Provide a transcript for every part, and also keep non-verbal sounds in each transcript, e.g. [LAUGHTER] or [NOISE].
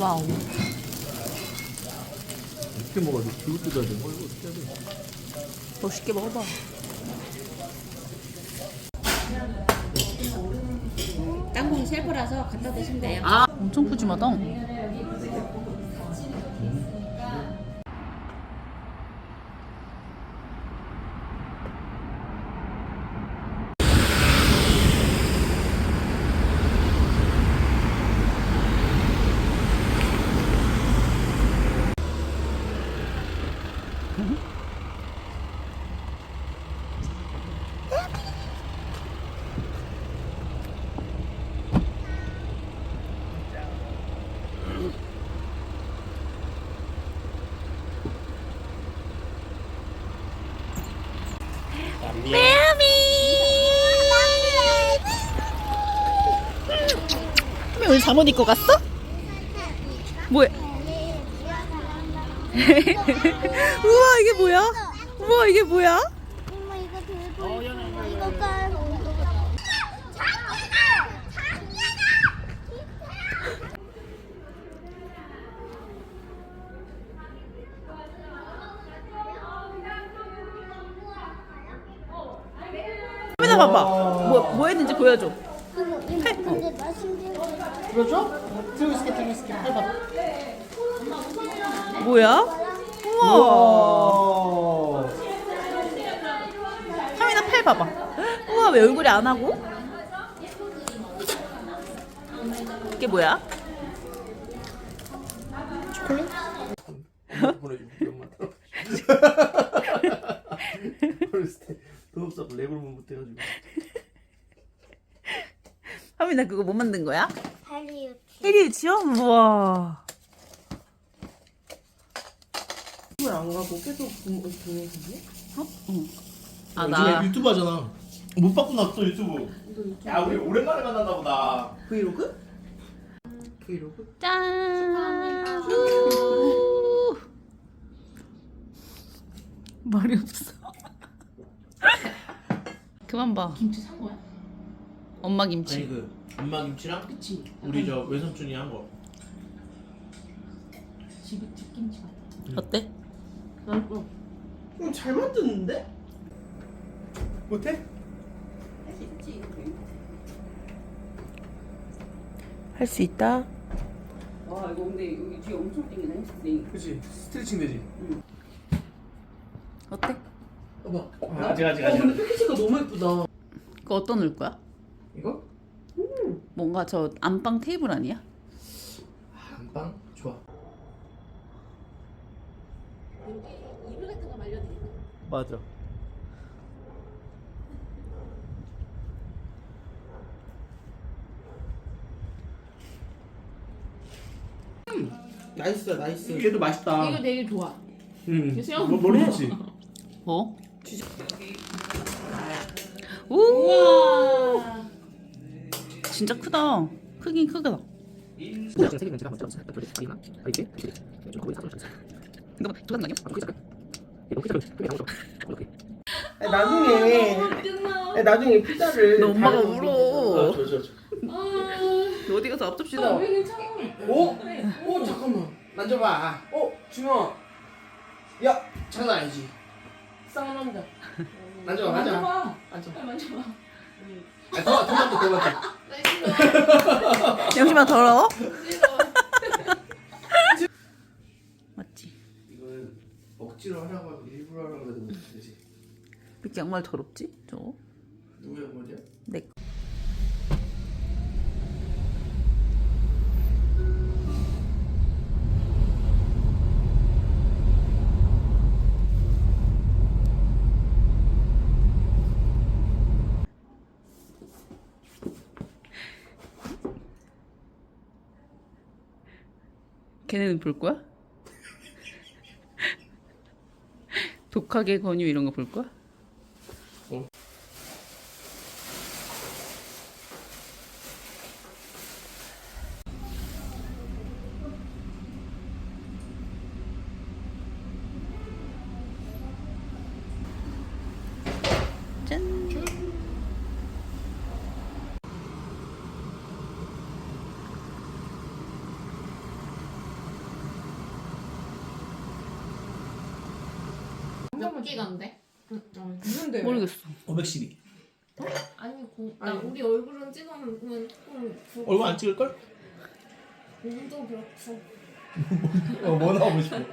와우. 어떻게 먹어야 돼? 들고 뜯어야 돼. 뭐 이거 어떻게 해야 돼? 멋있게 먹어봐. 땅콩 셀프라서 갖다 드시면 돼요. 아, 엄청 푸짐하다. 왜 오늘 잠옷 입고 갔어? 뭐야? [LAUGHS] 우와 이게 뭐야? 우와 이게 뭐야? 엄마 이거 들고 이거 깔고 카메라 봐봐. 뭐, 뭐 했는지 보여줘. 근데 맛있는 들어줘? 들고 있을게, 들고 있을게. 해봐. 뭐야? 우와. 어. 카메라 팔 봐봐. 우와 왜 얼굴이 안 하고? 이게 뭐야? [LAUGHS] 보내줄게, 엄마. 어렸을 때돈 없어서 레고를 못 해가지고. 하민아 그거 뭐 만든 거야? 다리요. 해리우치요? 우와. 집을 안 가고 계속 보는 거지? 아 요즘에 나. 유튜브 하잖아. 못 바꿔놨어, 유튜브. 야, 우리 오랜만에 만났나 보다. 브이로그? 브이로그? 짠. 우. 말이 없어. 그만 봐. 김치 산 거야? 엄마 아니, 김치. 그, 엄마 김치랑 그치. 우리 저 외삼촌이 한 거. 집, 집 김치 같아. 어때? 응, 음, 잘 만드는데? 못해? 할수 있다. 와 이거 근데 여기 뒤에 엄청 땡기네 네. 그치. 스트레칭 되지. 어때? 봐봐 아, 아직, 아직, 어 아직. 근데 패키지가 너무 예쁘다 그거 어떤 넣을 거야? 이거? 뭔가 저 안방 테이블 아니야? 안방? 좋아. 이불 같은 거 말려도 돼. 맞아. 나이스다 나이스 얘도 맛있다. 이거 되게 좋아. 응. 뭐, 머리 좋지. 뭐? 오! 우와. 진짜 크다. 크긴 크다. 아니, 나중에 아니, 나중에 피자를 너 엄마가 다른 울어. 아, 저, 저, 저. 너 어디 가서 앞접시 아, 다왜 괜찮아? 오? 오 잠깐만 만져봐 어? 준호 야 장난 아니지 쌍한 남자 만져봐 만져봐 만져봐. 만져봐 빨리 만져봐. 아, 더, 더 만져 더 만져 잠시만 더러워? 맞지? 이거는 억지로 하라고 하고 일부러 하라고 해도 못되지. 왜 이렇게 양말 더럽지? 저거? 누구 양말이야? 내 거. 걔네는 볼 거야? [LAUGHS] 독하게 권유 이런 거 볼 거야? 짠. 몇 기간데? 무슨 대회? 모르겠어. 512 아니 고, 나 아니. 우리 얼굴은 찍으면 조금 부- 얼굴 안 찍을걸? 몸도 그렇고 [LAUGHS] 어, 뭐 나오고 싶어 [LAUGHS]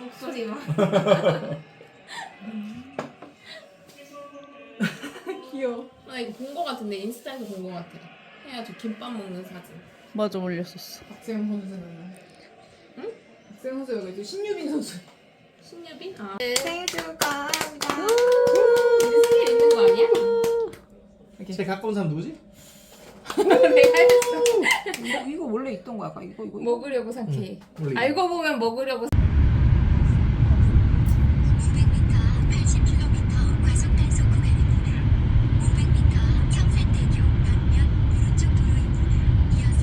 목소리만 [LAUGHS] 귀여워. 나 이거 본 거 같은데 인스타에서 본 거 같아 해야 저 김밥 먹는 사진 맞아 올렸었어. 박세영 선수는. 응? 박세영 선수 여기 이제 신유빈 선수. 신유빈? 아 생일 축하합니다. 우리 생일 있는 거 아니야? 제 갖고 온 사람 누구지? 내가 했어 이거, 이거 원래 있던 거야. 아까 이거 이거. 이거. 먹으려고 생각해 원래 알고 보면 먹으려고 500m 80km 과속 단속 구간입니다. 500m 청산대교 방면 오른쪽 도로입니다. 이어서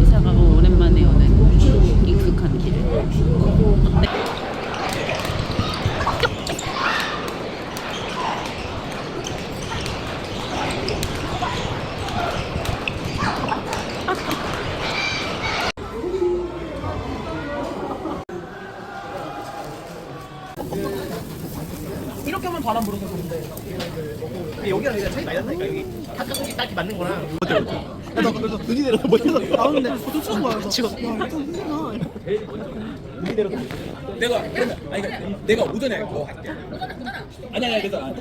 이사가 오랜만에 오는 익숙한 길을. 이렇게 하면 바람 불어서 좋은데. 여기랑 여기가 차이 많이 난다니까 여기 바깥쪽이 딱히 맞는 거랑? 야너 그래서 눈이 내려서 못해서 나오는데 또 추운 거야 지금 눈이 내려서 내가 그러면 아니 그러니까 내가 오전에 그거 할게. 아니 아니 그래서 안-